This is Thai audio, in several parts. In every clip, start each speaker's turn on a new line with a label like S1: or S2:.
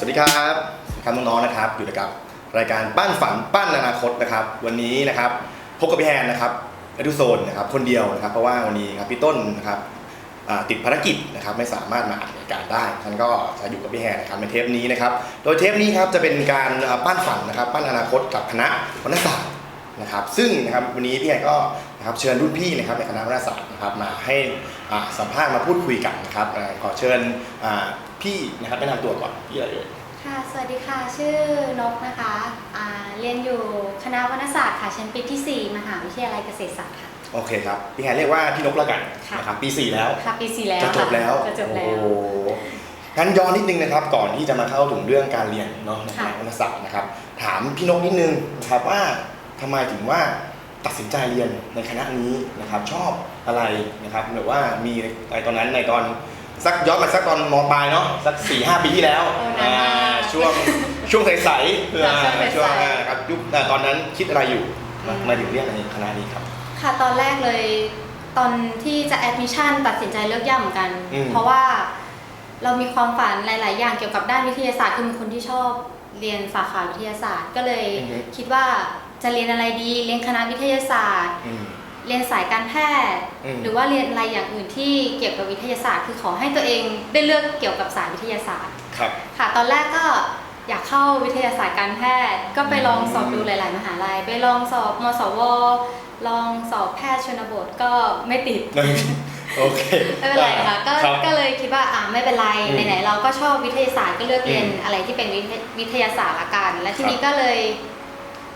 S1: สวัสดีครับครับน้องๆนะครับ อยู่กับรายการปั้นฝันปั้นอนาคตนะครับ วันนี้นะครับพบกับพี่แฮนนะครับอดุโซนนะครับคนเดียวนะครับ เพราะว่าวันนี้ครับพี่ต้นนะครับติดภารกิจนะครับไม่สามารถมาอัดรายการได้ท่านก็จะอยู่กับพี่แฮนนะครับในเทปนี้นะครับ โดยเทปนี้ครับจะเป็นการอ่าปั้นฝันนะครับ ปั้นอนาคตกับคณะวรรณศาสตร์นะครับ ซึ่งนะครับวันนี้พี่แฮนก็นะครับเชิญรุ่นพี่นะครับในคณะวรรณศาสตร์นะครับมาให้สัมภาษณ์มาพูดคุยกันนะครับขอเชิญ พี่นะครับแนะนำตัวก่อนพี่อะไรเอ่ย
S2: ค่ะ สวัสดีค่ะ ชื่อนกนะคะอ่าเรียนอยู่คณะวรรณศาสตร์ค่ะชั้นปีที่ 4 มหาวิทยาลัยเกษตรศาสตร์ค่ะ
S1: โอเคครับพี่แฮนเรียกว่าพี่นกแล้วกัน
S2: ค่ะ
S1: นะครับปี4แล้ว
S2: ค่ะปี4แล้ว
S1: จะจบแล้ว
S2: ค่ะจะจบแล้ว
S1: โอ้โหงั้นย้อนนิดนึงนะครับ ก่อนที่จะมาเข้าถึงเรื่องการเรียนเนาะในคณะ
S2: ค่ะ
S1: วรรณศาสตร์นะครับ ถามพี่นกนิดนึงนะครับว่าทำไมถึงว่าตัดสินใจเรียนในคณะนี้นะครับ ชอบอะไรนะครับหรือว่ามีในตอนนั้นในตอน สักย้อนมาสักตอนมปลายเนาะสักสี่ห้าปีที่แล้ว
S2: โอ้นานมาก
S1: อ่าช่วงช่วงใสๆเพื่อ
S2: ช่วงใสๆ
S1: ช่วงอ่าครับยุคอ่าตอนนั้นคิดอะไรอยู่
S2: อืม
S1: มาถึงเรียนในคณะนี้ครับ
S2: ค่ะตอนแรกเลยตอนที่จะแอดมิชชั่นตัดสินใจเลือกย่าเหมือนกัน
S1: อืม
S2: เพราะว่าเรามีความฝันหลาย ๆ อย่างเกี่ยวกับด้านวิทยาศาสตร์คือเป็นคนที่ชอบเรียนสาขาวิทยาศาสตร์ ก็เลย
S1: อือฮึ
S2: คิดว่าจะเรียนอะไรดีเรียนคณะวิทยาศาสตร์
S1: อืม
S2: เรียนสายการแพทย์
S1: อืม
S2: หรือว่าเรียนอะไรอย่างอื่นที่เกี่ยวกับวิทยาศาสตร์ คือขอให้ตัวเองได้เลือกเกี่ยวกับสายวิทยาศาสตร์
S1: ครับ
S2: ค่ะ ตอนแรกก็อยากเข้าวิทยาศาสตร์การแพทย์ ก็ไปลองสอบดูหลาย ๆ มหาลัย ไปลองสอบมสว ลองสอบแพทย์ชนบทก็ไม่ติด
S1: โอเค
S2: ไม่เป็นไรค่ะก็
S1: รับ
S2: ก็เลยคิดว่าอ่าไม่เป็นไร
S1: อืม
S2: ไหนๆเราก็ชอบวิทยาศาสตร์ก็เลือกเรียน
S1: อืม
S2: อะไรที่เป็นวิทยวิทยาศาสตร์ละกัน และทีนี้
S1: ครับ
S2: ก็เลย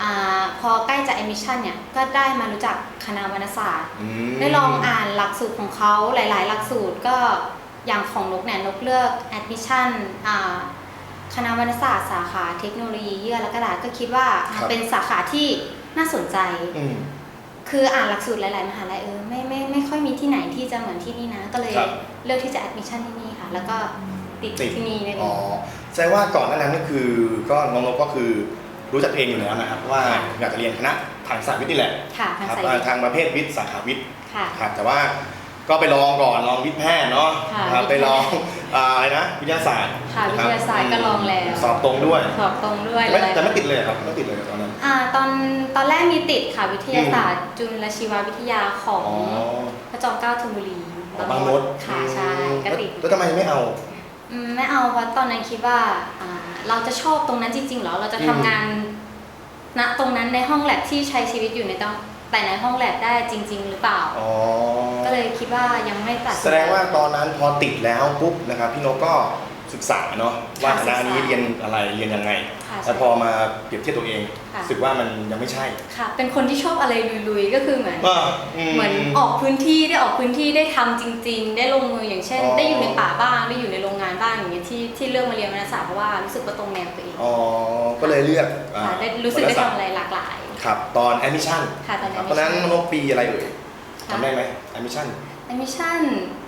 S2: อ่าพอใกล้จะ admission เนี่ยก็ได้มารู้จักคณะวรรณศาสตร์
S1: ม
S2: ได้ลองอ่านหลักสูตรของเขาหลาย ๆ หลักสูตรก็อย่างของนกเนี่ยนกเลือก admission อ่าคณะวรรณศาสตร์สาขาเทคโนโลยีเยื่อและกระดาษก็คิดว่าอ่าเป็นสาขาที่น่าสนใจ
S1: อืม
S2: คืออ่านหลักสูตรหลาย ๆ มหาลัยเออไม่ไม่ไม่ค่อยมีที่ไหนที่จะเหมือนที่นี่นะ ก็เลย
S1: ครับ
S2: เลือกที่จะ admission ที่นี่ค่ะ แล้วก็ติด
S1: ติด
S2: ที่นี่นั่นเอ
S1: อ๋องแสดงว่าก่อนหน้านั้นก็คือก็น้องนกก็คือ รู้จักตัวเองอยู่แล้วนะครับ ว่า
S2: ค่ะ
S1: อยากจะเรียนคณะทางสายวิทย์นี่แหละ
S2: ค่ะทาง
S1: ครับ
S2: สาย
S1: อ่า
S2: วิทย์
S1: ทางประเภทวิทย์สาขาวิทย์
S2: ค่ะ
S1: ครับแต่ว่าก็ไปลองก่อนลองวิทย์แพทย์เนาะ
S2: ค่ะ
S1: ครับ
S2: วิทย์
S1: ไปลองอ่าอะไรนะวิทยาศาสตร์
S2: ค่ะ
S1: น
S2: วิ
S1: รับ
S2: ทยาศาสตร์ก็ลองแล้ว
S1: สอบตรงด้วย
S2: สอบตรงด้วย
S1: แต่ไม่
S2: เลย
S1: แต่ไม่ติดเลยครับไม่ติดเลยตอนนั้น
S2: อ่าตอนตอนแรกมีติดค่ะวิทยาศาสตร์ จุลชีววิทยาของ
S1: อ๋อ
S2: พระจอมเกล้าธนบุรี
S1: บางมด
S2: ค่ะใช่ก็ติด
S1: แล้วทำไมไม่เอา
S2: อืมไม่เอาเพราะตอนนั้นคิดว่าอ่า เราจะชอบตรงนั้นจริงๆเหรอ เราจะทำ
S1: อืม
S2: งาน ณตรงนั้นในห้องแลบที่ใช้ชีวิตอยู่ในต้องแต่ในห้องแลบได้จริง ๆ หรือเปล่า
S1: อ๋อ
S2: ก็เลยคิดว่ายังไม่ตัดสิน
S1: แสดงว่าตอนนั้นพอติดแล้วปุ๊บนะครับพี่นกก็ศึกษาเนาะว่าคณะนี้เรียนอะไรเรียนยังไง
S2: ค่ะ
S1: แต่พอมาเปรียบเทียบตัวเอง
S2: ค่ะ
S1: รู้สึกว่ามันยังไม่ใช่
S2: ค่ะ เป็นคนที่ชอบอะไรลุยๆ ก็คือเหมือน
S1: ว่า
S2: เหมือนออกพื้นที่ได้ออกพื้นที่ได้ทำจริง ๆ ได้ลงมืออย่างเช่น
S1: อ๋อ
S2: ได้อยู่ในป่าบ้างได้อยู่ในโรงงานบ้างอย่างเงี้ยที่ที่เลือกมาเรียนวรรณศาสตร์เพราะว่ารู้สึกว่าตรงแนวตัวเอง
S1: อ๋อก็เลยเลือกอ่า
S2: ค่ะได้รู้สึกได้
S1: วรรณศาสต
S2: ทำอะไรหลากหลาย
S1: ครับตอนแอดมิชชั่น
S2: ค่ะตอน
S1: ตอนนั้น
S2: admission
S1: นกปีอะไรเอ่ย
S2: ค่ะ
S1: จำได้ไหมแอดมิชชั่น
S2: admission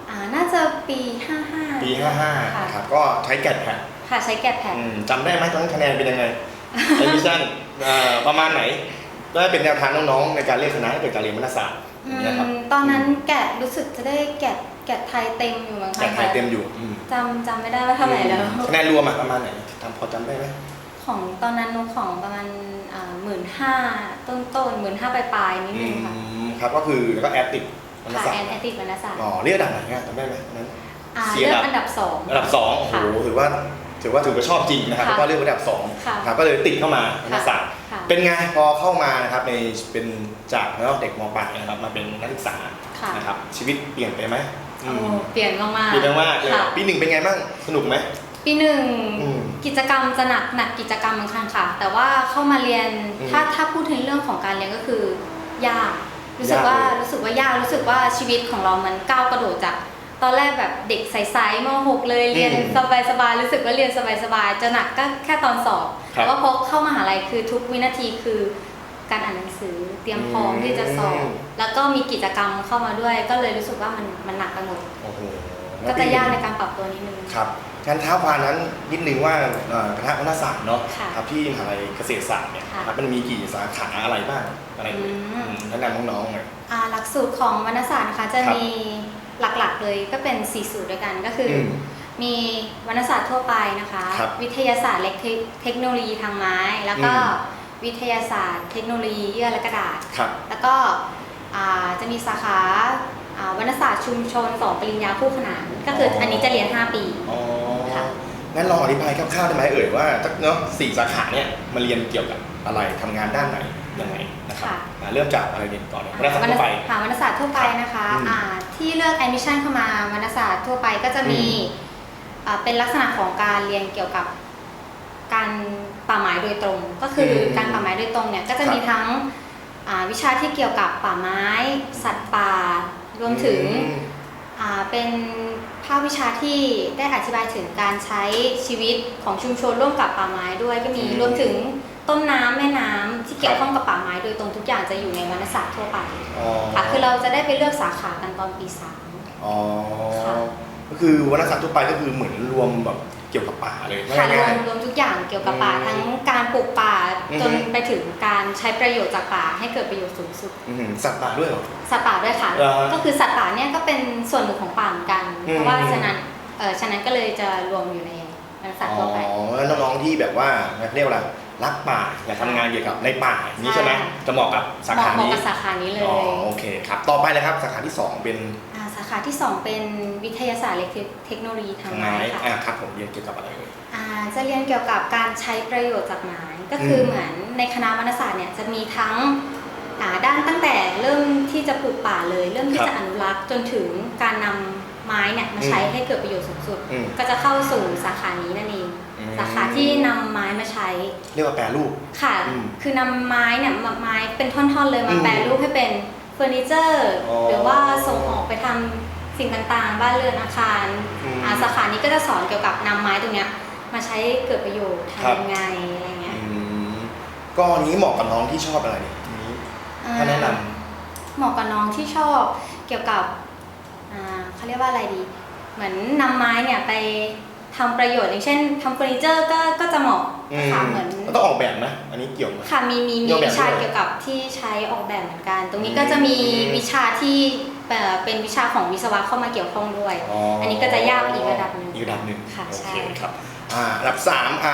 S2: อ่าน่าจะปี 55
S1: ปี
S2: ค่ะ
S1: 55ครับก็ใช้แกดแพด
S2: ค่ะใช้แกดแพด
S1: อืมจำได้ไหมตอนนั้นคะแนนเป็นยังไงแอดมิชชั่นประมาณไหน ก็เป็นแนวทางน้องๆในการเลือกคณะถ้าเกิดการเรียนวรรณศาสตร์
S2: อื
S1: อย่างเงี้ยครับ
S2: มตอนนั้นแกดรู้สึกจะได้แกดแกดไทยเต็มอยู่มั้ง
S1: แก
S2: คะ
S1: ดไทยเต็มอยู่อืม
S2: จำจำไม่ได้ว่าเท่าไหร่แล้ว
S1: คะแนนรวมอะประมาณไหนจำพอจำได้ไหม
S2: ของตอนนั้นนุกของประมาณหมื่นห้าต้นต้นหมื่นห้าปลายปลายๆนิดนึงค่ะ
S1: อืมครับก็คือแล้วก็แอดติดวรรณ
S2: ค่ะ
S1: ศาสต
S2: แอ
S1: ร์
S2: นแอติกวรรณศาสตร์
S1: อ๋อเรียกอันดับไหนอะจำได้ไหมตอนนั้น
S2: อ่า
S1: เสีย
S2: เลือก
S1: อั
S2: อั
S1: น
S2: น
S1: ดั
S2: ดั
S1: บ
S2: บสอง
S1: อันดับสองโอ้โห
S2: ค่ะ
S1: ถือว่า ถือว่าถือว่าชอบจริงนะครับ
S2: ค่ะ
S1: แล้วก็เลือกอันดับสอง
S2: ค่ะ
S1: ครับก็เลยติดเข้ามาวรรณศาสตร์
S2: ค่ะ
S1: เป็นไงพอเข้ามานะครับในเป็นจากแล้วเด็กมปลายนะครับมาเป็นนักศึกษา
S2: ค่ะ
S1: นะครับชีวิตเปลี่ยนไปไหมอื
S2: โอ้
S1: ม
S2: เปลี่ยนมากๆ
S1: เปลี่ยนไปมากเลย
S2: ค่ะ
S1: ปีหนึ่งเป็นไงบ้างสนุกไหม
S2: ปีหนึ่ง
S1: อืม
S2: กิจกรรมจะหนักหนักกิจกรรมบางครั้งค่ะ แต่ว่าเข้ามาเรียน
S1: อืม
S2: ถ้าถ้าพูดถึงเรื่องของการเรียนก็คือยากรู้สึก
S1: ยาก
S2: ว่า
S1: เลย
S2: รู้สึกว่ายากรู้สึกว่าชีวิตของเรามันก้าวกระโดดจาก ตอนแรกแบบเด็กใสๆม .6 เลยเรียนสบายๆรู้สึกว่าเรียนสบายๆจะหนักก็แค่ตอนสอบ
S1: ครับ
S2: แต่ว่าพอเข้ามหาลัยคือทุกวินาทีคือการอ่านหนังสือเตรียมพร้อม
S1: อืม
S2: ที่จะสอบแล้วก็มีกิจกรรมเข้ามาด้วย ก็เลยรู้สึกว่ามันมันหนักไปหมด
S1: โอ้โห
S2: ก็จะยากในการปรับตัวนิดนึง
S1: ครับงั้นเท้าความนั้นนิดนึงว่าเอ่อคณะวรรณศาสตร์เนาะ
S2: ค่ะ
S1: ครับที่มหาลัยเกษตรศาสตร์เนี่ย
S2: ค่ะ
S1: ครับมันมีกี่สาขาอะไรบ้างอะไรเอ่ย
S2: อืม
S1: อืมแนะนำน้องๆหน่อย
S2: อ่าหลักสูตรของวรรณศาสตร์นะคะจะ
S1: ครับ
S2: มี หลักๆเลยก็เป็น4สูตรด้วยกันก็คืออ
S1: ม
S2: มีวรรณศาสตร์ทั่วไปนะคะ
S1: ครับ
S2: วิทยาศาสตร์เล็กเทคเทคโนโลยีทางไม้ แล้วก็
S1: อืม
S2: วิทยาศาสตร์ เทคโนโลยีเยื่อและกระดาษ
S1: ครับ
S2: แล้วก็อ่าจะมีสาขาอ่าวรรณศาสตร์ชุมชนสองปริญญาคู่ขนาน ก็คืออันนี้จะเรียน 5 ปี
S1: อ๋อ
S2: ค่ะ
S1: งั้นลองอธิบายคร่าวๆได้ไหมเอ่ยว่าจักเนาะสี่สาขาเนี่ยมาเรียนเกี่ยวกับอะไรทำงานด้านไหนยังไงนะครับ
S2: ค่ะ
S1: อ่าเริ่มจากอะไรเรียนก่อนเนี่ยวรรณศาสตร์ทั่วไป
S2: หาวรรณศาสตร์ทั่วไปนะคะ
S1: อืม
S2: อ่า ที่เลือก admission เข้ามาวรรณศาสตร์ทั่วไปก็จะมี
S1: อืม
S2: อ่าเป็นลักษณะของการเรียนเกี่ยวกับการป่าไม้โดยตรง ก็คืออ
S1: ม
S2: การป่าไม้โดยตรงเนี่ยก็จะ
S1: ครับ
S2: มีทั้งอ่าวิชาที่เกี่ยวกับป่าไม้ สัตว์ป่ารวมถึง
S1: อืม
S2: อ่าเป็นภาควิชาที่ได้อธิบายถึงการใช้ชีวิตของชุมชนร่วมกับป่าไม้ด้วยก็มี
S1: อืม
S2: รวมถึง ต้นน้ำแม่น้ำที่เกี่ย
S1: ครั
S2: ว
S1: บ
S2: ข้องกับป่าไม้โดยตรงทุกอย่างจะอยู่ในวรรณศาสตร์ทั่วไป
S1: อ๋อ
S2: ค่ะคือเราจะได้ไปเลือกสาขากันตอนปีสาม
S1: อ๋อ
S2: ค่ะ
S1: ก็คือวรรณศาสตร์ทั่วไปก็คือเหมือนรวมแบบเกี่ยวกับป่าเลย
S2: ค่ะรว
S1: ง่าย
S2: มรวมทุกอย่างเกี่ยวกับป่า
S1: อืม
S2: ทั้งการปลูกป่า
S1: อือฮึ
S2: จนไปถึงการใช้ประโยชน์จากป่าให้เกิดประโยชน์สูงสุด
S1: ๆอื้อหือสัตว์ป่าด้วยเหรอ
S2: สัตว์ป่าด้วยค่ะ
S1: เหรอ
S2: ก็คือสัตว์ป่าเนี่ยก็เป็นส่วนหนึ่งของป่าเหมือนกัน
S1: อืม
S2: เพราะว่าฉะนั้นเออฉะนั้นก็เลยจะรวมอยู่ในวรรณศาสตร์
S1: อ๋
S2: ทั่วไป
S1: อแล้วน้องๆที่แบบว่าเรียกว่าอะไร รักป่าอยากทำงานเกี่ยวกับในป่าอย่างนี้ใช่ไหม
S2: ใช่
S1: จะเหมาะกับสา
S2: เหมาะ
S1: ขา
S2: เหมาะ
S1: นี้
S2: กับสาขานี้เล
S1: อ๋อยโอเคครับต่อไปเลยครับสาขาที่สองเป็นา
S2: สาขาที่สองเป็นวิทยาศาสตร์และเทคโนโลยีทาง
S1: ทาง
S2: ไม้
S1: ไม้
S2: ค่ะ
S1: อ่าครับผมเรียนเกี่ยวกับอะไรเอ่ย
S2: อ่าจะเรียนเกี่ยวกับการใช้ประโยชน์จากไม้ก็คืออ
S1: ม
S2: เหมือนในคณะวรรณศาสตร์เนี่ยจะมีทั้งอ่าด้านตั้งแต่เริ่มที่จะปลูกป่าเลย เริ่มที่จะอนุรักษ์จนถึงการนำไม้เนี่ยมาใช้ให้เกิดประโยชน์สูงสุด
S1: อืม
S2: ก็จะเข้าสู่สาขานี้นั่นเอง
S1: อืม
S2: สาขาที่นำไม้มาใช้
S1: เรียกว่าแปรรูป
S2: ค่ะ
S1: อืม
S2: คือนำไม้เนี่ยมาไม้เป็นท่อนๆเลยมา
S1: อืม
S2: แปรรูปให้เป็นเฟอร์นิเจอร์
S1: อ๋อ
S2: หรือว่าส่งออกไปทำสิ่งต่างๆ บ้านเรือนอาคาร
S1: อืม
S2: อ่าสาขานี้ก็จะสอนเกี่ยวกับนำไม้ตรงเนี้ยมาใช้เกิดประโยชน์
S1: ครับ
S2: ทำยังไงอะไรเงี้ย
S1: อืมก็อันนี้เหมาะกับน้องที่ชอบอะไรเนี่ยอันนี้ถ้าแนะน
S2: เหมาะกับน้องที่ชอบเกี่ยวกับอ่าเขาเรียกว่าอะไรดี เหมือนนำไม้เนี่ยไป ทำประโยชน์อย่างเช่นทำเฟอร์นิเจอร์ก็ก็จะเหมาะ
S1: อื
S2: ค่ะ
S1: ม
S2: เหมือน
S1: แล้วต้องออกแบบนะ อันนี้เกี่ยวไหม
S2: ค่ะมีมี
S1: มี
S2: มี
S1: ออกแบบ
S2: วิชา
S1: ด้วย
S2: เกี่ยวกับที่ใช้ออกแบบเหมือนกัน ตรงนี้
S1: อืม
S2: ก็จะมีวิชาที่เอ่อเป็นวิชาของวิศวะเข้ามาเกี่ยวข้องด้วย อันนี้ก็จะยากอีกระดับหนึ่ง
S1: อีกระดับหนึ่ง
S2: ค่ะ
S1: โอ
S2: ใช่
S1: เคครับอ่าระดับสามอ่า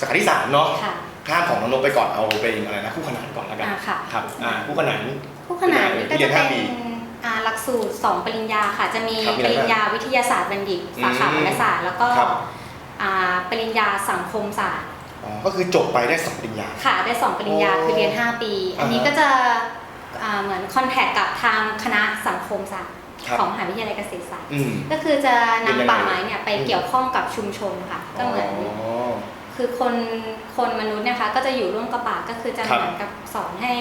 S1: สาขาที่สามเนาะ
S2: ค่ะ
S1: ข้ามของน้องนกไปก่อนเอาเป็นอะไรนะคู่ขนานก่อนแล้วกัน
S2: อ่าค่ะ
S1: ครับอ่าคู่ขนาน
S2: ผู้ขนานนี่ก็
S1: เรี
S2: จะ
S1: ยนห้า
S2: เป็น
S1: ปี
S2: อ่าหลักสูตร 2 ปริญญาค่ะ จะมี
S1: ครับมี
S2: ป
S1: อะไรบ้าง
S2: ริญญาวิทยาศาสตร์บัณฑิต สาขา
S1: อืม
S2: วรรณศาสตร์ แล้วก็
S1: ครับ
S2: อ่าปริญญาสังคมศาสตร์
S1: อ๋อก็คือจบไปได้สองปริญญา
S2: ค่ะ ได้ 2 ปริญญา
S1: โอ้
S2: คือเรียน 5 ปี อันนี้
S1: อ่าฮะ
S2: ก็จะอ่าเหมือนคอนแทคกับทางคณะสังคมศาสตร์
S1: ครับ
S2: ของมหาวิทยาลัยเกษตรศาสตร์
S1: อืม
S2: ก็คือจะ
S1: เป็นยังไง
S2: นำป่าไม้เนี่ยไป
S1: อืม
S2: เกี่ยวข้องกับชุมชนค่ะ ก็เหมือน
S1: อ๋อ
S2: คือคนคนมนุษย์เนะคะก็จะอยู่ร่วมกับป่าก็คือจะ
S1: ครับ
S2: เหมือนกับสอนให้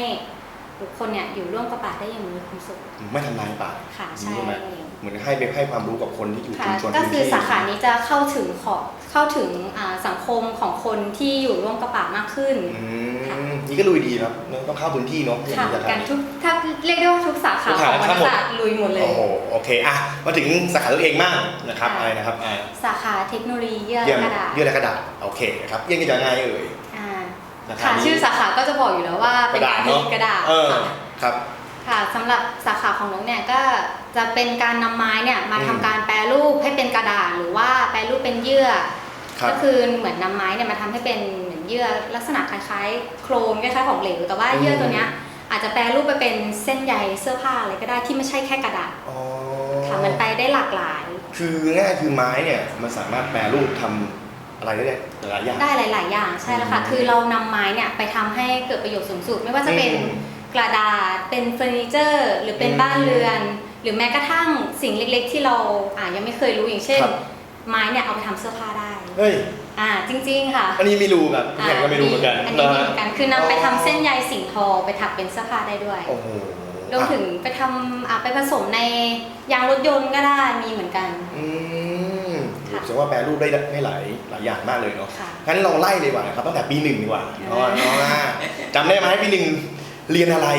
S2: บุคคลเนี่ยอยู่ร่วมกับป่าได้อย่างมีความสุข
S1: ไม่ทำลายป่า
S2: ค่ะใช่
S1: ใช่ไหมเหมือนให้ไปให้ความรู้กับคนที่อยู่
S2: ค่ะ
S1: ชุมชน
S2: ก็คือ
S1: พื้นที่
S2: สาขานี้จะเข้าถึงขอบเข้าถึงอ่าสังคมของคนที่อยู่ร่วมกับป่ามากขึ้น
S1: อื
S2: ค่ะ
S1: มนี่ก็ลุยดีครับต้องเข้าพื้นที่เนาะ
S2: ค่ะ
S1: อย่าง
S2: การ
S1: นี้
S2: ทุกถ้าเรียกได้ว่าทุกสาขา
S1: ทุก
S2: ข
S1: สา
S2: อง
S1: ขาว
S2: รรณศาสตร์ลุยหมดเลย
S1: โอ้โหโอเคอะมาถึงสาขาตัวเองบ้างนะครับ
S2: ค่ะ
S1: อะไรนะครับอ่า
S2: สาขาเทคโนโลยีเยื่อ
S1: เยี่ยม
S2: กระดาษ
S1: เยื่อและกระดาษโอเคครับเยี่ยมกันยังไงเอ่ย
S2: อ่า
S1: สาขา
S2: ค่ะ
S1: นี้
S2: ชื่อสาขาก็จะบอกอยู่แล้วว่าเป็น
S1: กระดาษ
S2: การผ
S1: เนอะ
S2: ลิตกระดาษ
S1: เออ
S2: ค่ะ
S1: ครับ
S2: ค่ะสำหรับสาขาของนกเนี่ยก็จะเป็นการนำไม้เนี่ยมา
S1: อืม
S2: ทำการแปรรูปให้เป็นกระดาษหรือว่าแปรรูปเป็นเยื่อ
S1: ครับ
S2: ก็คือเหมือนนำไม้เนี่ยมาทำให้เป็นเหมือนเยื่อลักษณะคล้ายๆ โครนคล้ายๆของเหลวแต่ว่า
S1: อืม
S2: เยื่อตัวเนี้ยอาจจะแปรรูปไปเป็นเส้นใยเสื้อผ้าอะไรก็ได้ที่ไม่ใช่แค่กระดาษ
S1: อ๋อ
S2: ค่ะมันไปได้หลากหลาย
S1: คือง่ายคือไม้เนี่ยมันสามารถแปรรูปทำ อะไรได้หลายอย่าง
S2: ได้หลาย ๆ อย่างใช่แล้วค่ะ
S1: อืม
S2: คือเรานำไม้เนี่ยไปทำให้เกิดประโยชน์สูงสุด ไม่ว่าจะเป็น
S1: อืม
S2: กระดาษ เป็นเฟอร์นิเจอร์ หรือเป็น
S1: อืม
S2: บ้านเรือน หรือแม้กระทั่งสิ่งเล็ก ๆ ที่เราอ่ายังไม่เคยรู้อย่างเช่น
S1: ครับ
S2: ไม้เนี่ยเอาไปทำเสื้อผ้าได้
S1: เฮ้ย
S2: อ่าจริง ๆ ค่ะ
S1: อันนี้ไม่รู้ครับพี่แขกก็ไม่รู้เหมือนกัน
S2: อันนี้มีะเหมือนกัน คือนำไปทำเส้นใยสิ่งทอไปถักเป็นเสื้อผ้าได้ด้วย
S1: โอ้โห
S2: รวมถึงไปทำอ่าไปผสมในยางรถยนต์ก็ได้มีเหมือนกัน
S1: อืม
S2: ค่ะ
S1: แสดงว่าแปรรูปได้ได้หลายหลายอย่างมากเลยเนาะ
S2: ค่ะ
S1: งั้นเราไล่เลยดีกว่านะครับตั้งแต่ปีหนึ่งดีกว่า
S2: อ่า
S1: เนาะเนาะจำได้ไหมปีหนึ่งเรียนอะไร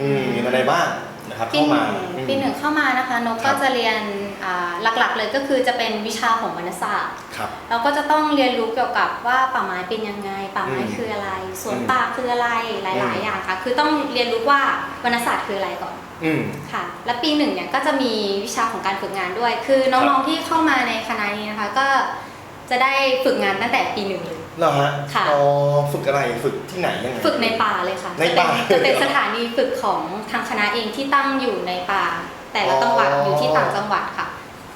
S1: อืมเรียนอะไรบ้างนะครับ
S2: ปี
S1: เข้า
S2: ห
S1: มา
S2: นึ่ง
S1: อืม
S2: ปีหนึ่งเข้ามานะคะนก
S1: ครั
S2: ก็
S1: บ
S2: จะเรียนอ่าหลักๆเลยก็คือจะเป็นวิชาของวรรณศาสตร์
S1: ครับ
S2: เราก็จะต้องเรียนรู้เกี่ยวกับว่าป่าไม้เป็นยังไง ป่าไม้
S1: อืม
S2: คืออะไรสวน
S1: อืม
S2: ป่าคืออะไรหลาย
S1: อืม
S2: ๆ อย่างค่ะ คือต้องเรียนรู้ว่าวรรณศาสตร์คืออะไรก่อน
S1: ออืม
S2: ค่ะ และปีหนึ่งเนี่ยก็จะมีวิชาของการฝึกงานด้วย คือน้องๆที่เข้ามาในคณะนี้นะคะ ก็จะได้ฝึกงานตั้งแต่ปีหนึ่งเลย
S1: เหรอฮะ
S2: ค่ะ
S1: อ๋อฝึกอะไรฝึกที่ไหนยังไง
S2: ฝึกในป่าเลยค่ะ
S1: ในป่า
S2: จะเป็นจะเป็นสถานีฝึกของทางคณะเองที่ตั้งอยู่ในป่า แต่ละจังหวัด
S1: อ๋อ
S2: อ
S1: อยู่
S2: ที่ต่างจังหวัดค่ะ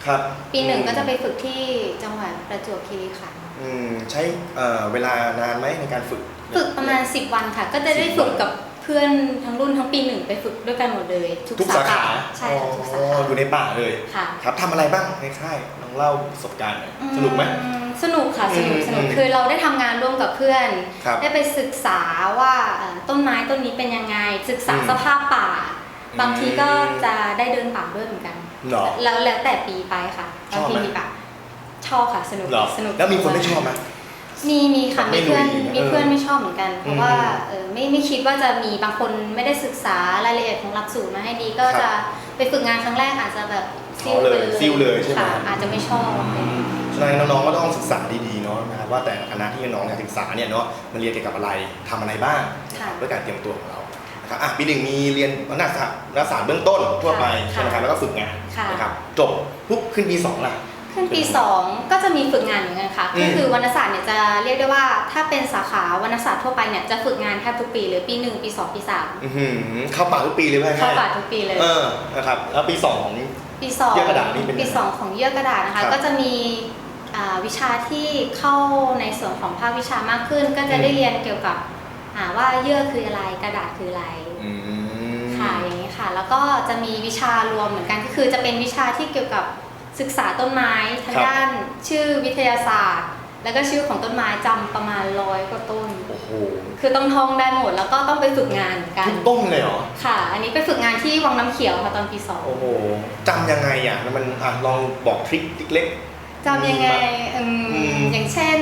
S1: ครับ
S2: ปีหนึ่งก็จะไปฝึกที่จังหวัดประจวบคีรีขันธ์
S1: อืมใช้เอ่อเวลานานไหมในการฝึก
S2: ฝึกประมาณ 10 วันค่ะ ก็จะได้
S1: 10
S2: ฝึกกับเพื่อนทั้งรุ่นทั้งปีหนึ่งไปฝึกด้วยกันหมดเลย ทุก
S1: ทุกสาขา
S2: ใช่ค่ะทุกสา
S1: อ๋
S2: ขา
S1: ออยู่ในป่าเลย
S2: ค่ะ
S1: ครับทำอะไรบ้างในค่ายลองเล่าประสบการณ์หน่อยสนุกไหม
S2: อืสนุกค่ะสนุก
S1: อืม
S2: สนุก
S1: อืม
S2: คือเราได้ทำงานร่วมกับเพื่อน
S1: ครับ
S2: ได้ไปศึกษาว่าเอ่อต้นไม้ต้นนี้เป็นยังไง ศึกษา
S1: อืม
S2: สภาพป่า
S1: อืม
S2: บางทีก็จะได้เดินป่าด้วยเหมือนกัน
S1: เหรอ
S2: แล้วแล้วแต่ปีไปค่ะ
S1: ช
S2: บา
S1: องบ
S2: ที
S1: ไหม
S2: มีป่ะชอบค่ะสนุก
S1: เหรอ
S2: สนุก
S1: แล้วมีคนไม่ชอบไหม
S2: มีมีค่ะ
S1: ไม่
S2: มีเพื่อน
S1: ลุยอย่างเงี้ย
S2: มีเพื่อนไม่ชอบเหมือนกัน เพ
S1: อื
S2: ราะ
S1: ม
S2: ว่าเออไม่ไม่คิดว่าจะมีบางคนไม่ได้ศึกษารายละเอียดของหลักสูตรมาให้ดีก็
S1: ครับ
S2: จะไปฝึกงานครั้งแรกอาจจะแบบซิ่ว
S1: อ๋อ
S2: ไป
S1: เลย
S2: เลย
S1: ซิ่วเลยใช่ไหม
S2: ค่ะอาจจะไม่ชอบ
S1: ฉะนั้นน้องๆก็ต้องศึกษาดีๆเนาะนะครับว่าแต่ละคณะที่น้องอยากศึกษาเนี่ยเนาะมันเรียนเกี่ยวกับอะไรทำอะไรบ้าง
S2: ค่ะ
S1: เพื่อการเตรียมตัวของเรานะครับอะปีหนึ่งมีเรียนนักศึกษานักศึกษาเบื้องต้นทั่วไป
S2: ค่ะ
S1: ใช่ไหมครับแล้วก็ฝึกงาน
S2: ค่ะ
S1: นะครับจบปุ๊บขึ้นปีสองล่ะ
S2: ขึ้นปี 2 ก็จะมีฝึกงานเหมือนกันค่ะ
S1: อืม
S2: ก็คือวรรณศาสตร์เนี่ยจะเรียกได้ว่าถ้าเป็นสาขาวรรณศาสตร์ทั่วไปเนี่ยจะฝึกงานแทบทุกปีเลยปี 1 ปี 2 ปี
S1: อื้อหือเข้าป่าทุกปีเลยไหม
S2: 3เข้าป่าทุกปีเลย
S1: เออนะครับแล้วปีสองของ
S2: ปี2
S1: เยื่อกระดาษนี่เป็นยังไง
S2: ปี2ของเยื่อกระดาษนะ
S1: ครั
S2: คะ
S1: บ
S2: ก็จะมีอ่าวิชาที่เข้าในส่วนของภาควิชามากขึ้น ก็จะ
S1: อืม
S2: ได้เรียนเกี่ยวกับอ่าว่าเยื่อคืออะไรกระดาษคืออะไร
S1: อืม
S2: ค่ะอย่างนี้ค่ะ แล้วก็จะมีวิชารวมเหมือนกันก็คือจะเป็นวิชาที่เกี่ยวกับ ศึกษาต้นไม้ทาง
S1: ครับ
S2: ด้านชื่อวิทยาศาสตร์ แล้วก็ชื่อของต้นไม้จำประมาณร้อยกว่าต้น
S1: โอ้โห
S2: คือต้องท่องได้หมดแล้วก็ต้องไปฝึกงานเหมือนกัน
S1: ทุกต้นเลยเหรอ
S2: ค่ะ อันนี้ไปฝึกงานที่วังน้ำเขียวค่ะตอนปีสอง
S1: โอ้โหจำยังไงอะแล้วมันอะลองบอกทริคเล็ก
S2: จำยังไงอืม
S1: อืม
S2: อย่างเช่น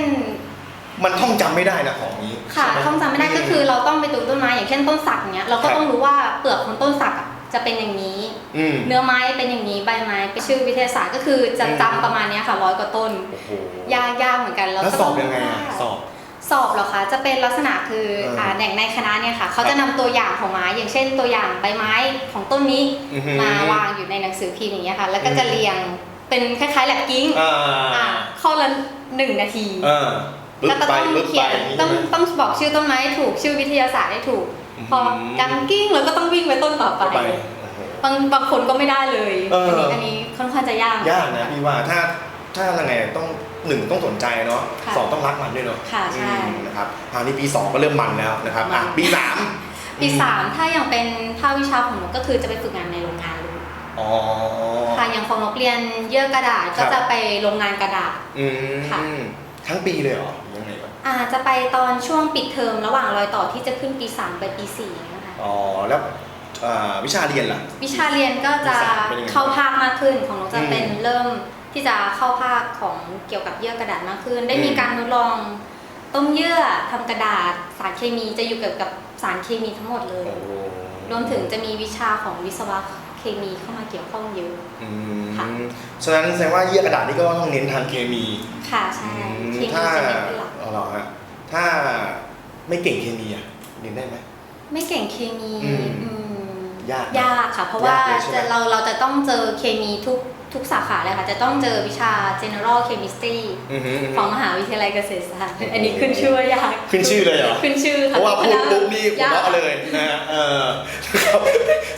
S1: ๆมันท่องจำไม่ได้นะของนี้
S2: ค่ะ
S1: ใช่ห
S2: ท่องจำไม่ได้ก็คือเราต้องไปดูต้นไม้อย่างเช่นต้นสักเนี้ย เราก็
S1: ครับ
S2: ต้องรู้ว่าเปลือกของต้นสักอะ จะเป็นอย่างนี้
S1: อืม
S2: เนื้อไม้เป็นอย่างนี้ใบไม้เป็นชื่อวิทยาศาสตร์ก็คือจะ
S1: อืม
S2: จำประมาณเนี้ยค่ะร้อยกว่าต้น
S1: โอ้โห
S2: ยากยากเหมือนกัน
S1: แล้ว
S2: ก็
S1: สอ
S2: ต้
S1: บยังไงอะสอบ
S2: สอบเหรอคะจะเป็นลักษณะคือ
S1: เอออ่
S2: อ่าอย่างในคณะเนี่ยค่ะเขา
S1: ครั
S2: จะ
S1: บ
S2: นำตัวอย่างของไม้ อย่างเช่นตัวอย่างใบไม้ของต้นนี้
S1: อื้อหือ
S2: มาวางอยู่ในหนังสือพิมพ์อย่างเงี้ยค่ะ แล้วก็
S1: อืม
S2: จะเรียงเป็นคล้ายๆแลบกิ้ง
S1: อ่า
S2: อ่าข้อละหนึ่งนาที
S1: เออปึ๊บ
S2: แล้ว ก็
S1: ไป
S2: ต้อง
S1: ปึ๊บ
S2: เขี
S1: ไป
S2: ยน
S1: อย่างนี้
S2: ต้อง
S1: ใช่ไหม
S2: ต้องบอกชื่อต้นไม้ให้ถูกชื่อวิทยาศาสตร์ให้ถูก พอ
S1: อืม
S2: ดังกิ้งแล้วก็ต้องวิ่งไปต้นต่อไป
S1: ไปโอ้โห
S2: บางบางคนก็ไม่ได้เลย
S1: เอออั
S2: นนี้อันนี้ค่อนข้างจะยาก
S1: ยากนะพี่ว่าถ้าถ้ายังไงต้องหนึ่งต้องสนใจเนาะ
S2: ค่ะ
S1: สองต้องรักมันด้วยเนาะ
S2: ค่ะใช่
S1: อืมนะครับอันนี้ปีสองก็เริ่มมันแล้วนะครับอะ
S2: มัน
S1: ปีสาม
S2: ปีสามถ้าอย่างเป็นภาควิชาของหนูก็คือจะไปฝึกงานในโรงงานเลย
S1: อ๋อ
S2: ค่ะอย่างของนกเรียนเยื่อกระดาษ
S1: ครั
S2: ก็
S1: บ
S2: จะไปโรงงานกระดาษ
S1: อืม
S2: ค่ะ
S1: ทั้งปีเลยเหรอยังไงวะ
S2: อาจจะไปตอนช่วงปิดเทอมระหว่างรอยต่อที่จะขึ้นปีสามไปปีสี่นะคะ
S1: อ๋อแล้วอ่าวิชาเรียนล่ะ
S2: วิชาเรียนก็จะ
S1: ปีสามเป็นยังไง
S2: เข้าภาคมากขึ้นของนกจะ
S1: อืม
S2: เป็นเริ่มที่จะเข้าภาคของเกี่ยวกับเยื่อกระดาษมากขึ้น ได้
S1: อืม
S2: มีการทดลองต้มเยื่อทำกระดาษสารเคมีจะอยู่เกี่ยวกับสารเคมีทั้งหมดเลย
S1: โอ้โห
S2: รวมถึงจะมีวิชาของวิศวะ เคมีเข้ามาเกี่ยวข้องเยอะ
S1: อื
S2: ค่ะ
S1: มฉะนั้นแสดงว่าเยื่อกระดาษนี่ก็ต้องเน้นทางเคมี
S2: ค่ะใช่
S1: อืม
S2: เคมี
S1: ถ้า
S2: จะเน้นเป็นหลัก
S1: เอาเหรอฮะถ้าไม่เก่งเคมีอะเรียนได้ไหม
S2: ไม่เก่งเคมี
S1: อืม
S2: อืม
S1: ยาก
S2: ยากค่ะ เพราะว่ายา
S1: กเลยใช่ไหม
S2: จะเราเราจะต้องเจอเคมีทุก ทุกสาขาเลยค่ะ จะต้องเจอวิชา general chemistry
S1: อือหืออือหื
S2: ข
S1: อ
S2: องมหาวิทยาลัยเกษตรศาสตร์ อันนี้ขึ้นชื่อว่ายาก
S1: ขึ้นชื่อเลยเหรอ
S2: ขึ้นชื่อ
S1: เพ
S2: ค่ะ
S1: ราะว่าพูดปุ๊บนี่หัวเราะ
S2: ยาก
S1: เลยนะฮะเออครับ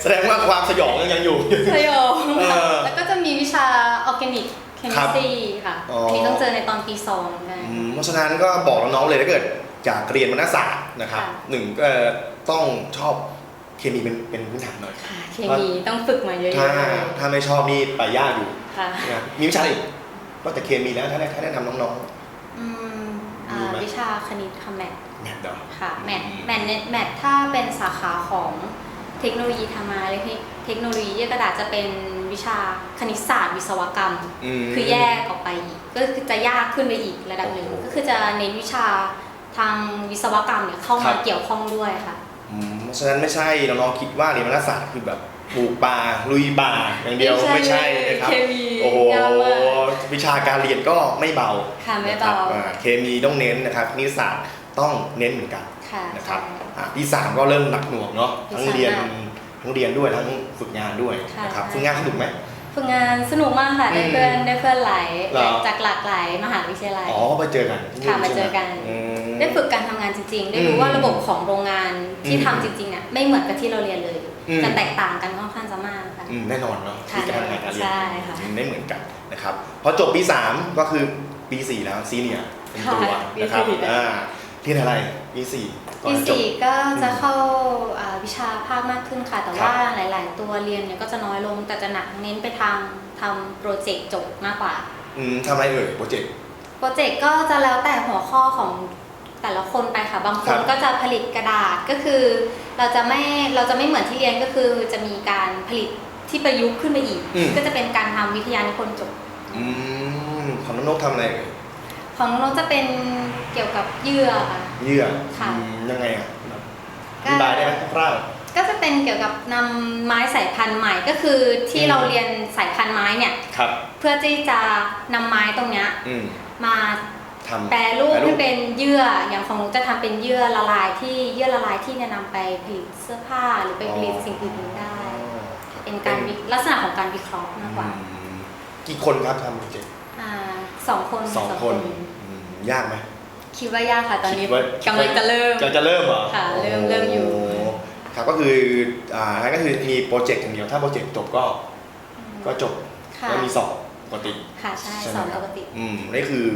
S1: แสดงว่าความสยองยังอยู่
S2: สยอง
S1: เออ
S2: แล้วก็จะมีวิชา organic chemistry ค่ะ
S1: อ๋ออั
S2: อันนี้ต้องเจอในตอนปีสองเหมือนกัน
S1: อืมเพราะฉะนั้นก็บอกน้องๆเลยถ้าเกิดอยากเรียนวรรณศาสตร์นะครับ
S2: ค่ะ
S1: หนึ่งก็ต้องชอบ เคมีเป็นเป็นพื้นฐานหน่อย
S2: ค่ะเคมีต้องฝึกมาเยอะ
S1: ถ้า
S2: ๆเลย
S1: ถ้าไม่ชอบนี่ไปยากอยู่
S2: ค่ะ
S1: นะครับมีวิชาอะไรอีกนอกจากเคมีแล้วถ้าแนะถ้าแนะนำน้อง
S2: อืมอ่า
S1: มีไหม
S2: วิชาคณิตค่ะแมท
S1: ๆแมทเดอ
S2: ค่ะแมท
S1: อืม
S2: แมทเนี่ยแมทถ้าเป็นสาขาของเทคโนโลยีธรรมาเลยเทคโนโลยีเยื่อกระดาษจะเป็นวิชาคณิตศาสตร์วิศวกรรม
S1: ม
S2: คือแยกออกไปอีกก็คือจะยากขึ้นไปอีกระดับหนึ่ง
S1: โอ้โห
S2: ก็คือจะเน้นวิชาทางวิศวกรรมเนี่ยเข้า
S1: ครั
S2: มา
S1: บ
S2: เกี่ยวข้องด้วยค่ะ
S1: อืม เพราะฉะนั้นไม่ใช่น้องๆคิดว่าเรียนวรรณศาสตร์คือแบบปลูกป่าลุยป่าอย่างเดียวไม่ใช่นะครับ
S2: เคมี
S1: โอ้โห
S2: ยากมาก
S1: วิชาการเรียนก็ไม่เบา
S2: ค่ะไม่
S1: นะครับ
S2: เบา
S1: อ่เคมีต้องเน้นนะครับคณิตศาสตร์ต้องเน้นเหมือนกัน
S2: ค่ะ
S1: นะครับ
S2: ใช่
S1: อะปีสามก็เริ่มหนักหน่วงเนาะ
S2: ปี
S1: ทั้ง
S2: สาม
S1: เรียน
S2: หนัก
S1: ทั้งเรียนด้วยทั้งฝึกงานด้วย
S2: ค่ะ
S1: นะครับ
S2: ใช่
S1: ฝึกงานสนุกไหม
S2: ฝึกงานสนุกมากค่ะได้เพื่อน
S1: อืม
S2: ได้เพื่อนหลาย
S1: เหรอ
S2: จากหลากหลายมหาวิทยาลัย
S1: อ๋อไปเจอกันที่
S2: ค่ะ
S1: ใช่ไห
S2: มาเจอกัน
S1: อืม
S2: ได้ฝึกการทำงานจริง ๆ ได้
S1: อื
S2: รู้
S1: ม
S2: ว่าระบบของโรงงานที่
S1: อืม
S2: ทำจริงๆเนี่ยไม่เหมือนกับที่เราเรียนเลย
S1: อืม
S2: จะแตกต่างกันค่อนข้างจะมากค่ะ
S1: อืมแน่นอนเนาะ
S2: ค่ะ
S1: ที่การทำงานการเรียน
S2: ใช่ค่ะ
S1: อืมไม่เหมือนกันนะครับพอจบปี 3 ก็คือปี 4 แล้วซีเนียเป็นตัว
S2: ค่ะ
S1: นะครับ
S2: ปีสี่
S1: อ่าเรียนอะไรปี4ก่อน
S2: ปี
S1: จะจบ
S2: สี่ก็จะ
S1: อืม
S2: เข้าอ่าวิชาภาคมากขึ้นค่ะ แต่
S1: ครับ
S2: ว่าหลาย ๆ ตัวเรียนเนี่ยก็จะน้อยลงแต่จะหนักเน้นไปทางทำโปรเจกต์จบมากกว่า
S1: อืมทำอะไรเอ่ยโปรเจกต์
S2: โปรเจกต์ก็จะแล้วแต่หัวข้อของ แต่ละคนไปค่ะ บางค
S1: ครั
S2: น
S1: บ
S2: ก็จะผลิตกระดาษก็คือ เราจะไม่เราจะไม่เหมือนที่เรียนก็คือจะมีการผลิตที่ประยุกต์ขึ้นมาอีก
S1: อืม
S2: ก็จะเป็นการทำวิทยานิพนธ์จบ
S1: อืมของน้องนกทำอะไรเอ่ย
S2: ของน้องๆจะเป็นเกี่ยวกับเยื่อค่ะ
S1: เยื่อ
S2: ค่ะ
S1: อืมยังไงอะอ
S2: ก็
S1: ธิบายได้ไหมคร่าว
S2: ก็จะเป็นเกี่ยวกับนำไม้สายพันธุ์ใหม่ก็คือที่
S1: อืม
S2: เราเรียนสายพันธุ์ไม้เนี่ย
S1: ๆครับ
S2: เพื่อที่จะนำไม้ตรงเนี้ย
S1: อืม
S2: มา
S1: ทำ
S2: แปรรูป
S1: แปรรูป
S2: ให้เป็นเยื่ออย่างของหนูจะทำเป็นเยื่อละลายที่เยื่อละลายที่จะนำไปผลิตเสื้อผ้าหรือไปผลิตสิ่งอื่นๆได้ เป็นการวิลักษณะของการวิเคราะห์มากกว่า
S1: อืมกี่คนครับทำโปรเจกต์
S2: อ่าสองคน
S1: สองคนอืมยากไหม
S2: คิดว่ายากค่ะตอนนี้
S1: คิดว่ากำ
S2: ลังจะเริ่ม
S1: จะจะเริ่มเหรอ
S2: ค่ะเริ่มเริ่มอยู่
S1: โครับก็คืออ่านั่นก็คือมีโปรเจกต์อย่างเดียวถ้าโปรเจกต์จบก็ก็จบ
S2: ค่ะ
S1: แล้วมีสอบ ปกติ
S2: ค่ะใช่
S1: ใช่ไห
S2: ส
S1: ม
S2: อน
S1: ค
S2: ป
S1: รับ
S2: กติ
S1: อืมนี่คือ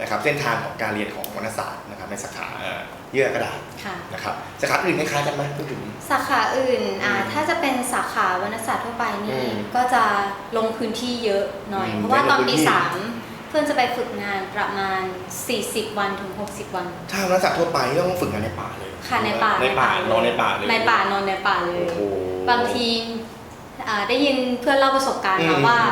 S1: นะครับเส้นทางของการเรียนของวรรณศาสตร์นะครับในสาขาเอ่อเยื่อกระดาษ
S2: ค่ะ
S1: นะครับสาขาอื่นคล้ายๆกันไหมพูดถึง
S2: สาขาอื่นอ่า
S1: อืม
S2: ถ้าจะเป็นสาขาวรรณศาสตร์ทั่วไป
S1: อื
S2: นี่
S1: ม
S2: ก็จะลงพื้นที่เยอะหน่อย
S1: อืม
S2: เพราะว่าตอน
S1: ได้ลงพื้
S2: ปี
S1: นที่
S2: สามเพื่อนจะไปฝึกงานประมาณ 40 วันถึง 60 วัน
S1: ถ้าวรรณศาสตร์ทั่วไปต้องฝึกงานในป่าเลย
S2: ค่ะในป่า
S1: ในป่า
S2: เลย
S1: นอนในป่าเลย
S2: ในป่านอนในป่าเลย
S1: โอ้โห
S2: บางทีอ่าได้ยินเพื่อนเล่าประสบการณ์
S1: อื
S2: มามว่ามี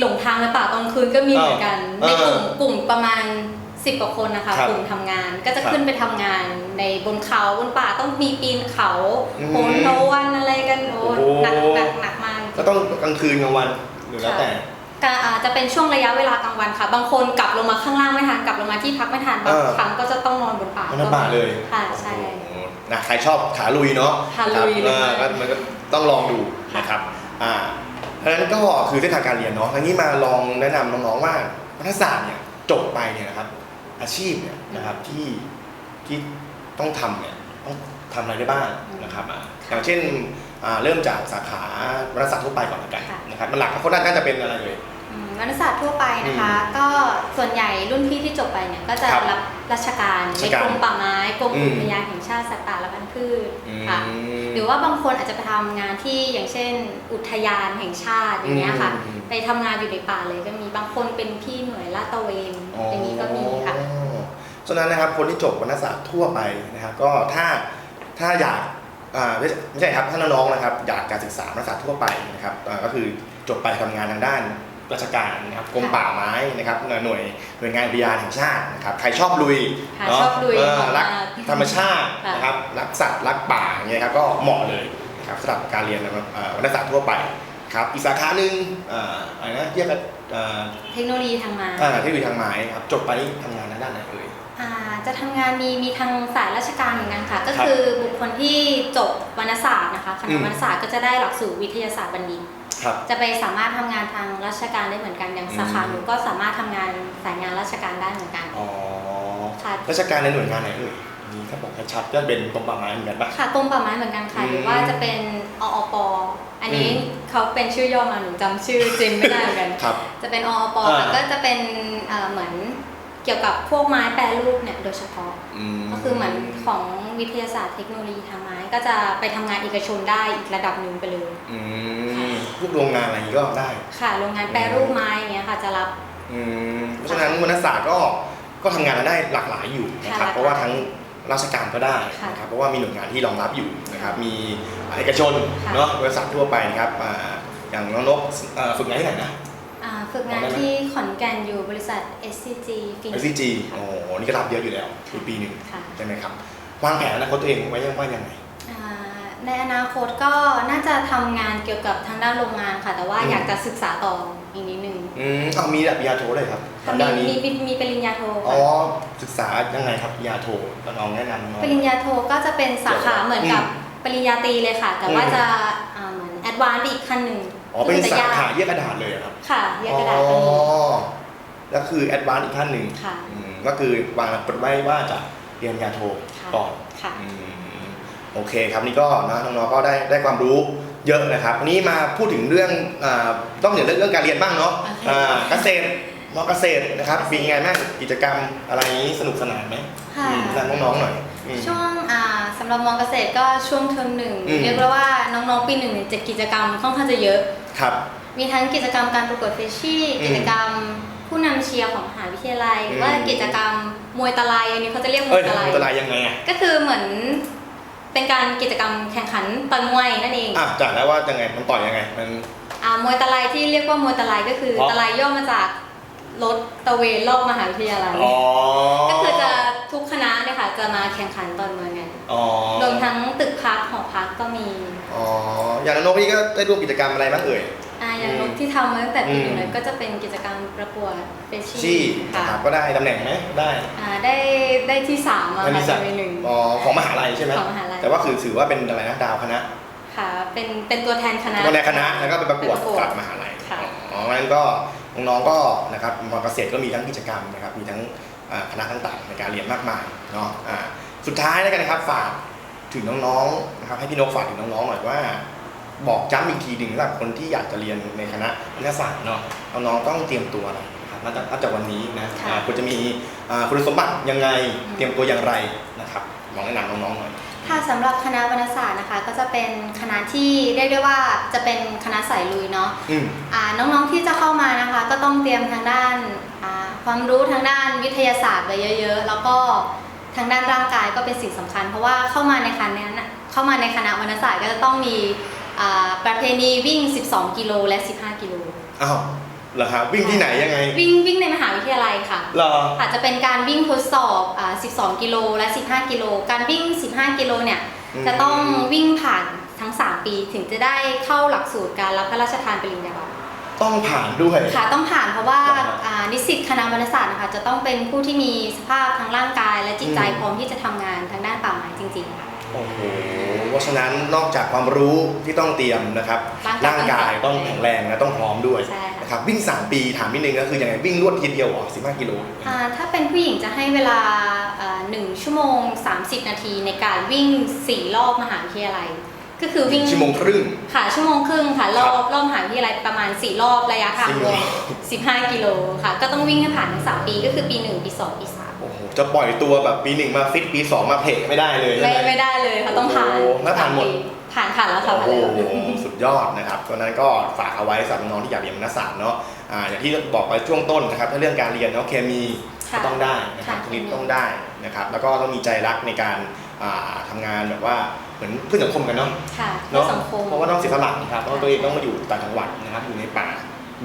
S2: หลงทางในป่าตอนคืนก็มีเหมือนกัน
S1: เออ
S2: ในกลุ่มกลุ่มประมาณ10กว่าคนนะคะ
S1: ครับ
S2: กลุ่มทำงานก็จะ
S1: ครับ
S2: ขึ้นไปทำงานในบนเขาบนป่าต้องมีปีนเขา
S1: อืม
S2: โหนโนวันอะไรกันโอ้
S1: โอ้โห
S2: หนักหนักหนักมาก
S1: ก็ต้องกลางคืนกลางวันหรือแล้วแต่
S2: ก็อาจจะเป็นช่วงระยะเวลากลางวันค่ะ บางคนกลับลงมาข้างล่างไม่ทันกลับลงมาที่พักไม่ทันบาง
S1: เออ
S2: ครั้งก็จะต้องนอนบนป่าน
S1: อนในป่าเลย
S2: ค่ะใช่
S1: โอ้โหนะใครชอบขาลุยเนาะ
S2: ขาลุย
S1: ครับ
S2: เลย
S1: เออก็มันก็ต้องลองดูนะครับอ่า เพราะฉะนั้นก็คือเส้นทางการเรียนเนาะทั้งนี้มาลองแนะนำน้องๆว่ารัฐศาสตร์เนี่ยจบไปเนี่ยนะครับ อาชีพเนี่ยนะครับที่ที่ต้องทำเนี่ยต้องทำอะไรได้บ้างนะครับอ่าอย่างเช่นอ่าเริ่มจากสาขารัฐศาสตร์ทั่วไปก่อนละกัน
S2: ค่ะ
S1: นะครับมันหลักก็น่าจะเป็นอะไรเลย
S2: มวรรณศาสตร์ทั่วไปนะคะ ก็ส่วนใหญ่รุ่นพี่ที่จบไปเนี่ยก็จะ
S1: ครับ
S2: รับราชการ
S1: รา
S2: ใน
S1: ชการ
S2: กรมป่าไม้กรม
S1: อืม
S2: อุทยานแห่งชาติสัตว์ป่าและพันธุ์พืช
S1: อืม
S2: ค่ะหรือว่าบางคนอาจจะไปทำงานที่อย่างเช่น อุทยานแห่งชาติอย่างเงี้ยค่ะ
S1: อืม
S2: ไปทำงานอยู่ในป่าเลยก็มีบางคนเป็นพี่หน่วยลาดตระเวนอย่างนี้ก็มีค่ะ
S1: อ๋อฉะนั้นนะครับคนที่จบวรรณศาสตร์ทั่วไปนะครับก็ถ้าถ้าอยากอ่าไม่ใช่ไม่ใช่ครับถ้าน้องๆนะครับอยากการศึกษาวรรณศาสตร์ทั่วไปนะครับอ่าก็คือจบไปทำงานทางด้าน ราชการนะครับกรม
S2: ค่ะ
S1: ป่าไม้นะครับหน่วยหน่วยงานอุทยานแห่งชาตินะครับใครชอบลุย
S2: ค่ะ
S1: เนาะ
S2: ชอบลุย
S1: เออ
S2: เหมาะ
S1: รัก
S2: มาก
S1: ธรรมชาติ
S2: ค่ะ
S1: นะครับรักสัตว์รักป่าอย่างเงี้ยครับก็เหมาะเลยนะครับสำหรับการเรียนนะครับอ่าวรรณศาสตร์ทั่วไปครับอีกสาขาหนึ่งอ่าอะไรนะเรียกกันอ่า
S2: เทคโนโลยีทางไม้
S1: อ่าที่อยู่ทางไม้ครับจบไปนี่ทำงานทางด้านไหนเอ่ย
S2: อ่าจะทำงานมีมีทางสายราชการเหมือนกันค่ะ ก็
S1: ครับ
S2: คือบุคคลที่จบวรรณศาสตร์นะคะค
S1: อื
S2: ณะ
S1: ม
S2: วรรณศาสตร์ก็จะได้หลักสูตรวิทยาศาสตร์บัณฑิต
S1: ครับ
S2: จะไปสามารถทำงานทางราชการได้เหมือนกันอย่าง
S1: อืม
S2: สาขาหนูก็สามารถทำงานสายงานราชการได้เหมือนกัน
S1: อ๋อ
S2: ค่ะ
S1: ราชการในหน่วยงานไหนเอ่ยนี่ถ้าบอกชัดๆก็เป็นกรมป่าไม้เหมือนกันปะ
S2: ค่ะกรมป่าไม้เหมือนกันค่ะ
S1: อืม
S2: หรือว่าจะเป็นออปอันนี้
S1: อืม
S2: เขาเป็นชื่อย่อมาหนูจำชื่อจริงไม่ได้เหมือนกัน
S1: ครับ
S2: จะเป็นออป
S1: อ่า
S2: แล้วก็จะเป็นเอ่อเหมือนเกี่ยวกับพวกไม้แปรรูปเนี่ยโดยเฉพาะ
S1: ม
S2: ก็คือเหมือนของวิทยาศาสตร์เทคโนโลยีทางไม้ก็จะไปทำงานเอกชนได้อีกระดับหนึ่งไปเลย
S1: อืม พวกโรงงานอะไรอย่างนี้ก็ได้
S2: ค่ะโรงงานแปรรูปไม้อย่างเงี้ยค่ะจะรับ
S1: อืมเพราะฉะนั้นวรรณศาสตร์ก็ก็ทำงานได้หลากหลายอยู่นะครับ
S2: ค่ะ
S1: เพราะว่าทั้งราชการก็ได้
S2: ค่ะ
S1: นะครับ เพราะว่ามีหน่วยงานที่รองรับอยู่นะครับ มีเอกชน
S2: ค่ะ
S1: เนาะบริษัททั่วไปนะครับอ่าอย่างน้องนกเอ่อฝึกงานที่ไหนนะ
S2: อ่าฝึกงาน
S1: บอกได้ไหม
S2: ที่ขอนแก่นอยู่บริษัท SCG ฟิน
S1: SCG โอ้โหนี่ก็รับเยอะอยู่แล้วปีปีหนึ่ง
S2: ค่ะ
S1: ใช่ไหมครับวางแผนอนาคตตัวเองไว้ยังว่ายังไง
S2: อ่า ในอนาคตก็น่าจะทำงานเกี่ยวกับทางด้านโรงงานค่ะ แต่ว่า
S1: อืม
S2: อยากจะศึกษาต่ออีกนิดนึง
S1: อืมเอามีแบบปริญญาโทเลยครับ
S2: ค่ะ
S1: ทาง
S2: มี
S1: ด้านนี้
S2: มีมีมีปริญญาโท
S1: อ๋อ
S2: ค่ะ
S1: ศึกษายังไงครับปริญญาโทน้องแนะนำน้อง
S2: ปริญญาโทก็จะเป็นสาขาเหมือนกับ
S1: อืม
S2: ปริญญาตรีเลยค่ะ แต่ว่า
S1: อืม
S2: จะอ่าเหมือนแอดวานซ์ไปอีกขั้นหนึ่ง
S1: อ๋อเป็น
S2: จะ
S1: สายา
S2: ก
S1: ขาเยี่ยกระดาษเลยเหรอครับ
S2: ค่ะเรียกกระดาษก็
S1: อ๋
S2: มี
S1: อแล้วคือแอดวานซ์อีกขั้นหนึ่ง
S2: ค่ะ
S1: อืมก็คือวางกฎไว้ว่าจะเรียนการโท
S2: ค่ะ
S1: ก่อน
S2: ค่ะ
S1: อืม โอเคครับนี่ก็นะน้องๆก็ได้ได้ความรู้เยอะนะครับวันนี้มาพูดถึงเรื่องอาต้องเดี๋ยวเรื่องเรื่องการเรียนบ้างเนาะ
S2: โอเค
S1: อ่าเกษตรมอเกษตรนะครับเป็นยังไงบ้างกิจกรรมอะไรนี้สนุกสนานไหม
S2: ค่ะ
S1: อืมแนะนำน้องๆหน่อยอืม
S2: ช่วงอ่าสำหรับมอเกษตรก็ช่วงเทอมหนึ่ง
S1: อืม
S2: เรียกได้ว่าน้องๆปีหนึ่งเนี่ยจะกิจกรรมค่อนข้างจะเยอะ
S1: ครับ
S2: มีทั้งกิจกรรมการประกวดเฟชชี่
S1: อืม
S2: กิจกรรมผู้นำเชียร์ของมหาวิทยาลัยหรือว่า
S1: อืม
S2: กิจกรรมมวยตะไลอันนี้เขาจะเรียกม
S1: เอ้
S2: วยยตะไล
S1: อันตรายยังไงอะ
S2: ก็คือเหมือน เป็นการกิจกรรมแข่งขันต่อยมวยนั่นเอง
S1: อะจากแล้วว่ายังไงมันต่อยยังไงมัน
S2: อ่ามวยตะไลที่เรียกว่ามวยตะไลก็คือ
S1: เพราะ
S2: ตะไลย่อมาจากรถตะเวนรอบมหาวิทยาลัย
S1: อ๋อ
S2: ก็คือจะทุกคณะเนี่ยค่ะจะมาแข่งขันต่อยมวยกัน
S1: อ๋อ
S2: รวมทั้งตึกพักหอพักก็มี
S1: อ๋ออย่างน้องๆพี่ก็ได้ร่วมกิจกรรมอะไรบ้างเอ่ย
S2: อ่าอย่าง
S1: อืม
S2: นกที่ทำมาตั้งแต่ปีหนึ่ง
S1: อืม
S2: เลยก็จะเป็นกิจกรรมประกวดเฟช
S1: ชี่
S2: ชี่
S1: นะ
S2: ค่ะ
S1: ครับก็ได้ตำแหน่งไหมได้
S2: อ่าได้ได้ที่สามมา
S1: ได้
S2: ค่ะ
S1: ที่สาม
S2: ในปีหนึ่ง
S1: อ๋อของมหาลัยใช่ไหม
S2: ของมหาลัย
S1: แต่ว่าคือถือว่าเป็นอะไรนะดาวคณะ
S2: ค่ะ เป็นเป็นตัวแทนคณะ
S1: ตัวในคณะแล้วก็ไปประกวด
S2: ไป
S1: กับมหาลัย
S2: ค่ะ
S1: อ๋องั้นก็น้องๆก็นะครับมอเกษตรก็มีทั้งกิจกรรมนะครับ มีทั้งอ่าคณะต่างๆในการเรียนมากมายเนาะอ่าสุดท้ายแล้วกันนะครับฝากถึงน้องๆนะครับให้พี่นกฝากถึงน้องๆหน่อยว่า บอกจ้ำอีกทีหนึ่งสำหรับคนที่อยากจะเรียนในคณะวิทยาศาสตร์เนาะน้องๆต้องเตรียมตัวอะไร นะครับนับจากนับจากวันนี้นะ
S2: ค่ะ
S1: อ่าควรจะมีอ่าคุณสมบัติยังไง
S2: อืม
S1: เตรียมตัวอย่างไรนะครับลองแนะนำน้องๆหน่อย
S2: ค่ะสำหรับคณะวรรณศาสตร์นะคะ ก็จะเป็นคณะที่เรียกได้ว่าจะเป็นคณะสายลุยเนาะ
S1: อืม
S2: อ่าน้องๆที่จะเข้ามานะคะ ก็ต้องเตรียมทางด้านอ่าความรู้ทางด้านวิทยาศาสตร์ไว้เยอะๆ แล้วก็ทางด้านร่างกายก็เป็นสิ่งสำคัญ เพราะว่าเข้ามาในคณะนั้นน่ะเข้ามาในคณะวรรณศาสตร์ก็จะต้องมีอ่าประเพณีวิ่ง 12 กิโลและ 15 กิโล
S1: อ้าว เหรอครับวิ่งที่ไหนยังไง
S2: วิ่งวิ่งในมหาวิทยาลัยค่ะ
S1: เหรอ
S2: อาจจะเป็นการวิ่งทดสอบอ่า12 กิโลและ 15 กิโล การวิ่ง 15 กิโลเนี่ย
S1: อืม
S2: จะต้องวิ่งผ่านทั้ง 3 ปีถึงจะได้เข้าหลักสูตรการรับพระราชทานปริญญาบัตร
S1: ต้องผ่านด้วย
S2: ค่ะ ต้องผ่านเพราะว่า
S1: ครับ
S2: อ่านิสิตคณะวรรณศาสตร์นะคะจะต้องเป็นผู้ที่มีสภาพทางร่างกายและจิตใจ
S1: อืม
S2: พร้อมที่จะทำงานทางด้านป่าไม้จ ริง ๆ ค่ะ
S1: โอ้โหเพราะฉะนั้นนอกจากความรู้ที่ต้องเตรียมนะครับ
S2: ร่างกาย
S1: ร่างกายต้องแข็งแรงและต้องพร้อมด้วย
S2: ใช่ค่ะ
S1: นะครับวิ่ง 3 ปีถามนิดนึงก็คือยังไงวิ่งรวดทีเดียวเหรอ15 กิโล
S2: อ่าถ้าเป็นผู้หญิงจะให้เวลาอ่าหนึ่งชั่วโมง 30 นาทีในการวิ่ง 4 รอบมหาวิทยาลัย ก็คือวิ่ง
S1: ชั่วโมงครึ่ง
S2: ค่ะชั่วโมงครึ่งค่ะรอ
S1: ครับบ
S2: รอบมหาวิทยาลัยประมาณ 4 รอบระยะทาง
S1: สี่
S2: รวม
S1: รอบ
S2: 15 กิโลค่ะ ก็ต้องวิ่งให้ผ่านทั้ง 3 ปีก็คือปี 1 ปี 2 ปี3
S1: โอ้โห จะปล่อยตัวแบบปีหนึ่งมาฟิตปี2มาเพกไม่ได้เลยใช่
S2: ไม่
S1: ไหม
S2: ไม่ได้เลยค่ะต้องผ่าน
S1: โอ้โหแล้วผ่านหมด
S2: สปีผ่านผ่านแล้วค่ะ
S1: โอ้
S2: ผ่านแล้ว
S1: โหสุดยอดนะครับเพราะฉะนั้นก็ฝากเอาไว้สำหรับน้องๆที่อยากเรียนวรรณศาสตร์เนาะอ่าอย่างที่บอกไปช่วงต้นนะครับถ้าเรื่องการเรียนเนาะเคมีก็
S2: ค่ะ
S1: ต้องได้นะครับ
S2: ค่ะ
S1: คณิตต้องได้นะครับแล้วก็ต้องมีใจรักในการอ่าทำงานแบบว่าเหมือนเพื่อสังคมกันเนาะ
S2: ค่ะเพื่อ
S1: เนาะ
S2: สังคม
S1: เพราะว่าต้องเสียสละนะครับเพราะว่าตัวเองต้องมาอยู่ต่างจังหวัดนะครับอยู่ในป่า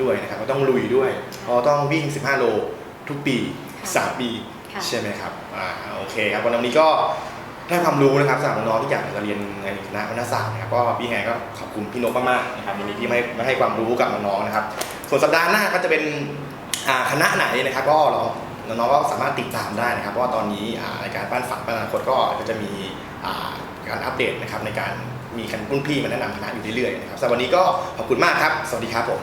S1: ด้วยนะครับก็ต้องลุยด้วยเพราะต้องวิ่ง 15 โล ทุกปี
S2: ค่ะ
S1: 3 ปี
S2: ค่ะ
S1: ใช่ไหมครับอ่าโอเคครับวันนี้ก็ได้ความรู้นะครับสำหรับน้องๆที่อยากจะเรียนในคณะวรรณศาสตร์นะครับก็พี่แฮงก็ขอบคุณพี่นกมากๆนะครับวันนี้ที่มาให้มาให้ความรู้กับน้องๆนะครับ ส่วนสัปดาห์หน้าก็จะเป็นอ่าคณะไหนนะครับ ก็ลองน้องๆก็สามารถติดตามได้นะครับเพราะว่าตอนนี้อ่ารายการปั้นฝันปั้นอนาคตก็ก็จะมีอ่าการอัปเดตนะครับในการมีคันรุ่นพี่มาแนะนำคณะอยู่เรื่อยๆนะครับสำหรับวันนี้ก็ขอบคุณมากครับ สวัสดีครับผม